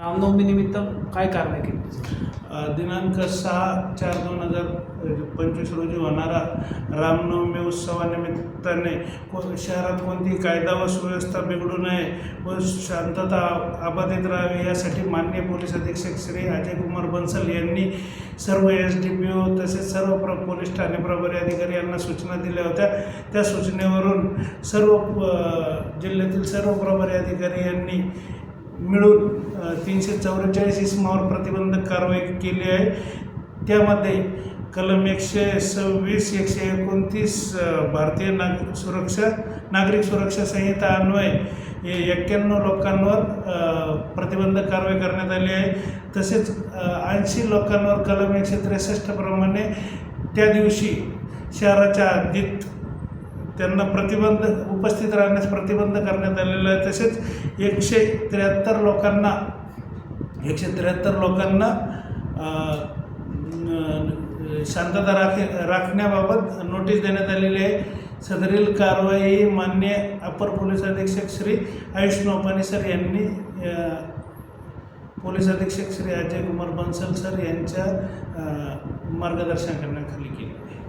रामनवमी निमित्त काय कारणे केली दिनांक सहा चार दोन हजार पंचवीस रोजी होणारा रामनवमी उत्सवानिमित्ताने को शहरात कोणती कायदा व सुव्यवस्था बिघडू नये व शांतता अबाधित राहावी यासाठी मान्य पोलीस अधीक्षक श्री अजय कुमार बन्सल यांनी सर्व एस डी पी ओ तसेच सर्व प्र पोलीस ठाणे प्रभारी अधिकारी यांना सूचना दिल्या होत्या. त्या सूचनेवरून सर्व जिल्ह्यातील सर्व प्रभारी अधिकारी यांनी मिळून तीनशे चौवेचाळीस इसमावर प्रतिबंधक कारवाई केली आहे. त्यामध्ये कलम एकशे सव्वीस एकशे एकोणतीस भारतीय नाग सुरक्षा नागरिक सुरक्षा संहिता अन्वये एक्क्याण्णव लोकांवर प्रतिबंधक कारवाई करण्यात आली आहे. तसेच ऐंशी लोकांवर कलम एकशे त्रेसष्ट प्रमाणे त्या दिवशी शहराच्या हद्दीत त्यांना प्रतिबंध उपस्थित राहण्यास प्रतिबंध करण्यात आलेला आहे. तसेच एकशे त्र्याहत्तर लोकांना एकशे त्र्याहत्तर लोकांना शांतता राख राखण्याबाबत नोटीस देण्यात आलेली आहे. सदरील कारवाई मान्य अपर पोलीस अधीक्षक श्री आयुष नोपानी सर यांनी पोलीस अधीक्षक श्री अजय कुमार बन्सल सर यांच्या मार्गदर्शनाखाली मार्गदर्शन करण्याखाली केली आहे.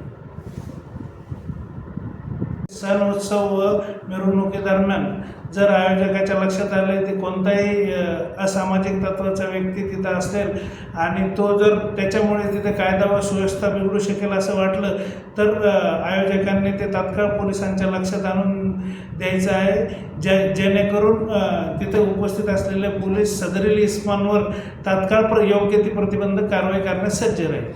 सण उत्सव व मिरवणुकीदरम्यान जर आयोजकाच्या लक्षात आले की कोणताही असामाजिक तत्वाचा व्यक्ती तिथं असेल आणि तो जर त्याच्यामुळे तिथे कायदा व सुव्यवस्था बिघडू शकेल असं वाटलं तर आयोजकांनी ते तात्काळ पोलिसांच्या लक्षात आणून द्यायचं आहे. जे जेणेकरून तिथे उपस्थित असलेले पोलीस सदरील इस्मांवर तात्काळ प्र योग्य ती प्रतिबंधक कारवाई करण्यास सज्ज राहील.